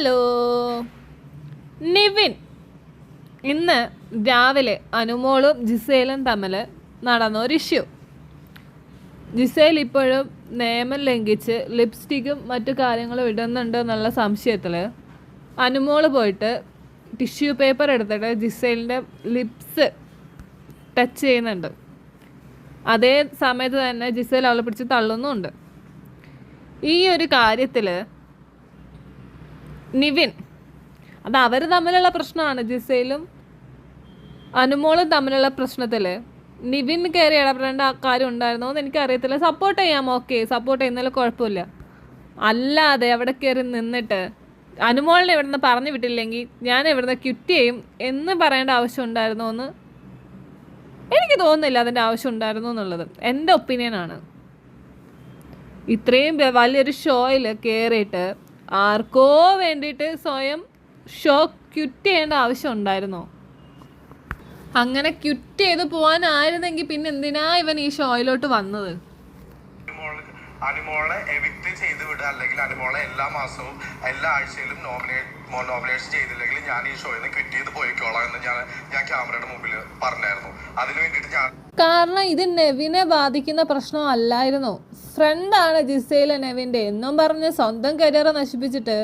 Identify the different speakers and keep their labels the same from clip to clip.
Speaker 1: Hello. Nivin ഇന്ന് രാവിലെ അനുമോളും ജിസേലും തമ്മിൽ നടന്ന ഒരു ഇഷ്യൂ ജിസേൽ ഇപ്പോഴും നിയമം ലംഘിച്ച് ലിപ്സ്റ്റിക്കും മറ്റു കാര്യങ്ങളും ഇടുന്നുണ്ട് എന്നുള്ള സംശയത്തിൽ അനുമോൾ പോയിട്ട് ടിഷ്യൂ പേപ്പർ എടുത്തിട്ട് ജിസേലിന്റെ ലിപ്സ് ടച്ച് ചെയ്യുന്നുണ്ട്. അതേ സമയത്ത് തന്നെ ജിസേൽ അവളെ പിടിച്ച് തള്ളുന്നുമുണ്ട്. ഈ ഒരു കാര്യത്തിൽ നിവിൻ. അത് അവർ തമ്മിലുള്ള പ്രശ്നമാണ്. ജിസയിലും അനുമോളും തമ്മിലുള്ള പ്രശ്നത്തിൽ നിവിൻ കയറി ഇടപെടേണ്ട കാര്യം ഉണ്ടായിരുന്നോ എന്ന് എനിക്കറിയത്തില്ല സപ്പോർട്ട് ചെയ്യാം ഓക്കെ സപ്പോർട്ട് ചെയ്യുന്നതിൽ കുഴപ്പമില്ല. അല്ലാതെ അവിടെ കയറി നിന്നിട്ട് അനുമോളിനെ ഇവിടുന്ന് പറഞ്ഞു വിട്ടില്ലെങ്കിൽ ഞാൻ ഇവിടുന്ന് ക്വിറ്റ് ചെയ്യും എന്ന് പറയേണ്ട ആവശ്യം ഉണ്ടായിരുന്നോ എന്ന് എനിക്ക് തോന്നുന്നില്ല അതിന്റെ ആവശ്യം ഉണ്ടായിരുന്നു എന്നുള്ളത്. എന്റെ ഒപ്പീനിയനാണ് ഇത്രയും വലിയൊരു ഷോയിൽ കയറിയിട്ട് ആർക്കോ വേണ്ടിയിട്ട് സ്വയം ഷോ ക്വിറ്റ് ചെയ്യേണ്ട ആവശ്യം ഉണ്ടായിരുന്നോ? അങ്ങനെ ക്വിറ്റ് ചെയ്ത് പോകാനായിരുന്നെങ്കിൽ പിന്നെ എന്തിനാ ഇവൻ ഈ ഷോയിലോട്ട് വന്നത്?
Speaker 2: അനുമോൾ എവിക്ട് ചെയ്ത് വിടുക അല്ലെങ്കിൽ അനുമോളെ എല്ലാ മാസവും എല്ലാ ആഴ്ചയിലും നോമിനേറ്റ് നോമിനേഷൻ ചെയ്തില്ലെങ്കിൽ ഞാൻ ഈ ഷോയിൽ നിന്ന് ചെയ്ത് പോയിക്കോളാം എന്ന് ഞാൻ ഞാൻ ക്യാമറയുടെ മുമ്പിൽ പറഞ്ഞായിരുന്നു. അതിന് വേണ്ടിയിട്ട് ഞാൻ
Speaker 1: കാരണം ഇത് നെവിനെ ബാധിക്കുന്ന പ്രശ്നം അല്ലായിരുന്നു. ഫ്രണ്ടാണ് ജിസയിലെ നെവിന്റെ. എന്നും പറഞ്ഞ് സ്വന്തം കരിയർ നശിപ്പിച്ചിട്ട്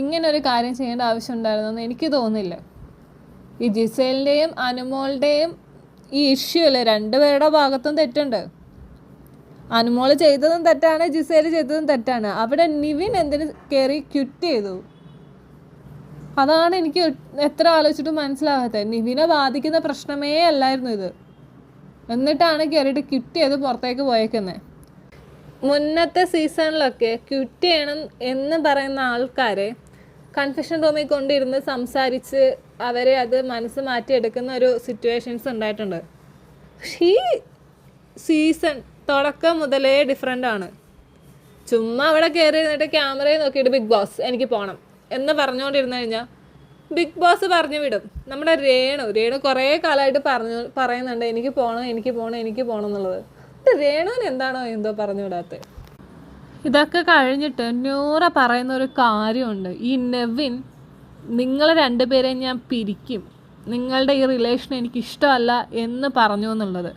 Speaker 1: ഇങ്ങനെ ഒരു കാര്യം ചെയ്യേണ്ട ആവശ്യം ഉണ്ടായിരുന്നെന്ന് എനിക്ക് തോന്നുന്നില്ല. ഈ ജിസേലിന്റെയും അനുമോളുടെയും ഈ ഇഷ്യൂ അല്ലേ? രണ്ടുപേരുടെ ഭാഗത്തും തെറ്റുണ്ട്. അനുമോൾ ചെയ്തതും തെറ്റാണ് ജിസേൽ ചെയ്തതും തെറ്റാണ്. അവിടെ നിവിൻ എന്തിന് കയറി ക്വിറ്റ് ചെയ്തു? അതാണ് എനിക്ക് എത്ര ആലോചിച്ചിട്ടും മനസ്സിലാവാത്തത് നിവിനെ ബാധിക്കുന്ന പ്രശ്നമേ അല്ലായിരുന്നു ഇത്. എന്നിട്ടാണ് കയറിയിട്ട് ക്വിറ്റ് ചെയ്ത് പുറത്തേക്ക് പോയേക്കുന്നത് മുന്നത്തെ സീസണിലൊക്കെ ക്വിറ്റ് ചെയ്യണം എന്ന് പറയുന്ന ആൾക്കാരെ കൺഫെഷൻ റൂമിൽ കൊണ്ടിരുന്ന് സംസാരിച്ച് അവരെ അത് മനസ്സ് മാറ്റിയെടുക്കുന്ന ഒരു സിറ്റുവേഷൻസ് ഉണ്ടായിട്ടുണ്ട്. ഈ സീസൺ തുടക്കം മുതലേ ഡിഫറെന്റ് ആണ്. ചുമ്മാ അവിടെ കയറി ഇരുന്നിട്ട് ക്യാമറയിൽ നോക്കിയിട്ട് ബിഗ് ബോസ് എനിക്ക് പോകണം എന്ന് പറഞ്ഞുകൊണ്ടിരുന്നു കഴിഞ്ഞാൽ ബിഗ് ബോസ് പറഞ്ഞു വിടും. നമ്മുടെ രേണു രേണു കുറേ കാലമായിട്ട് പറഞ്ഞു പറയുന്നുണ്ട് എനിക്ക് പോകണം എനിക്ക് പോകണം എനിക്ക് പോകണം എന്നുള്ളത്. രേണുവിന് എന്താണോ എന്തോ പറഞ്ഞു വിടാത്തത് ഇതൊക്കെ കഴിഞ്ഞിട്ട് നൂറ പറയുന്ന ഒരു കാര്യമുണ്ട്. ഈ നെവിൻ നിങ്ങൾ രണ്ടുപേരെയും ഞാൻ പിരിക്കും. നിങ്ങളുടെ ഈ റിലേഷൻ എനിക്ക് ഇഷ്ടമല്ല എന്ന് പറഞ്ഞു എന്നുള്ളത്.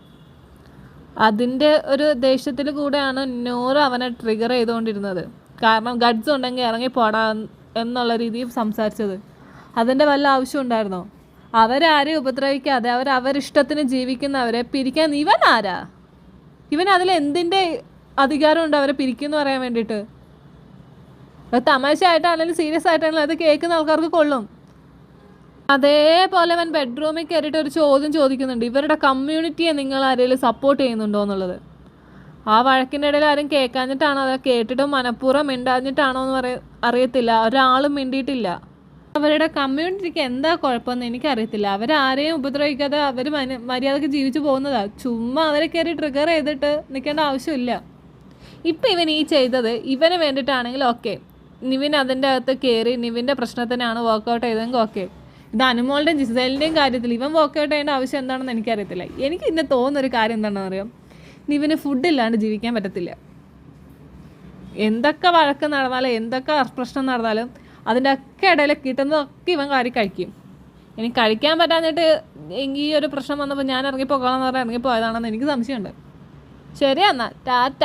Speaker 1: അതിന്റെ ഒരു ദേഷ്യത്തിൽ കൂടെയാണ് നൂറ് അവനെ ട്രിഗർ ചെയ്തുകൊണ്ടിരുന്നത്. കാരണം ഗഡ്സ് ഉണ്ടെങ്കിൽ ഇറങ്ങി പോടാ എന്നുള്ള രീതിയിൽ സംസാരിച്ചത്. അതിന്റെ വല്ല ആവശ്യം ഉണ്ടായിരുന്നോ? അവരാരെയും ഉപദ്രവിക്കാതെ അവർ അവരിഷ്ടത്തിന് ജീവിക്കുന്നവരെ പിരിക്കാൻ ഇവൻ ആരാ? ഇവൻ അതിൽ എന്തിന്റെ അധികാരമുണ്ട് അവരെ പിരിക്കുന്നു പറയാൻ വേണ്ടിയിട്ട്? അത് തമാശയായിട്ടാണെങ്കിലും സീരിയസ് ആയിട്ടാണെങ്കിലും അത് കേൾക്കുന്ന ആൾക്കാർക്ക് കൊള്ളും. അതേപോലെ അവൻ ബെഡ്റൂമിൽ കയറിയിട്ട് ഒരു ചോദ്യം ചോദിക്കുന്നുണ്ട്. ഇവരുടെ കമ്മ്യൂണിറ്റിയെ നിങ്ങൾ ആരെങ്കിലും സപ്പോർട്ട് ചെയ്യുന്നുണ്ടോ എന്നുള്ളത്? ആ വഴക്കിന്റെ ഇടയിൽ ആരും കേൾക്കാഞ്ഞിട്ടാണോ? അത് കേട്ടിട്ട് മനഃപൂർവം മിണ്ടാഞ്ഞിട്ടാണോ എന്ന് പറയ അറിയത്തില്ല. ഒരാളും മിണ്ടിയിട്ടില്ല. അവരുടെ കമ്മ്യൂണിറ്റിക്ക് എന്താ കുഴപ്പമെന്ന് എനിക്കറിയത്തില്ല. അവരാരെയും ഉപദ്രവിക്കാതെ അവർ മര്യാദയ്ക്ക് ജീവിച്ചു പോകുന്നതാ. ചുമ്മാ അവരെ കയറി ട്രിഗർ ചെയ്തിട്ട് നിൽക്കേണ്ട ആവശ്യമില്ല. ഇപ്പം ഇവൻ ഈ ചെയ്തത് ഇവന് വേണ്ടിയിട്ടാണെങ്കിൽ ഓക്കെ നിവിൻ അതിന്റെ അകത്ത് കയറി നിവിന്റെ പ്രശ്നത്തിനാണ് വർക്കൗട്ട് ചെയ്തതെങ്കിൽ ഓക്കെ ഇത് അനുമോളുടെയും ജിസേലിന്റെയും കാര്യത്തിൽ ഇവൻ വർക്കൗട്ട് ചെയ്യേണ്ട ആവശ്യം എന്താണെന്ന് എനിക്കറിയത്തില്ല. എനിക്ക് ഇന്നെ തോന്നുന്നൊരു കാര്യം എന്താണെന്ന് അറിയാം നിവിന് ഫുഡ് ഇല്ലാണ്ട് ജീവിക്കാൻ പറ്റത്തില്ല. എന്തൊക്കെ വഴക്ക് നടന്നാലും എന്തൊക്കെ പ്രശ്നം നടന്നാലും അതിന്റെ ഒക്കെ ഇടയിൽ കിട്ടുന്നതൊക്കെ ഇവൻ കാര്യം കഴിക്കും. ഇനി കഴിക്കാൻ പറ്റാഞ്ഞിട്ട് ഈ ഒരു പ്രശ്നം വന്നപ്പോൾ ഞാൻ ഇറങ്ങിപ്പോകാമെന്ന് പറഞ്ഞാൽ ഇറങ്ങിപ്പോയതാണെന്ന് എനിക്ക് സംശയമുണ്ട്. ശരി എന്നാൽ ടാറ്റ.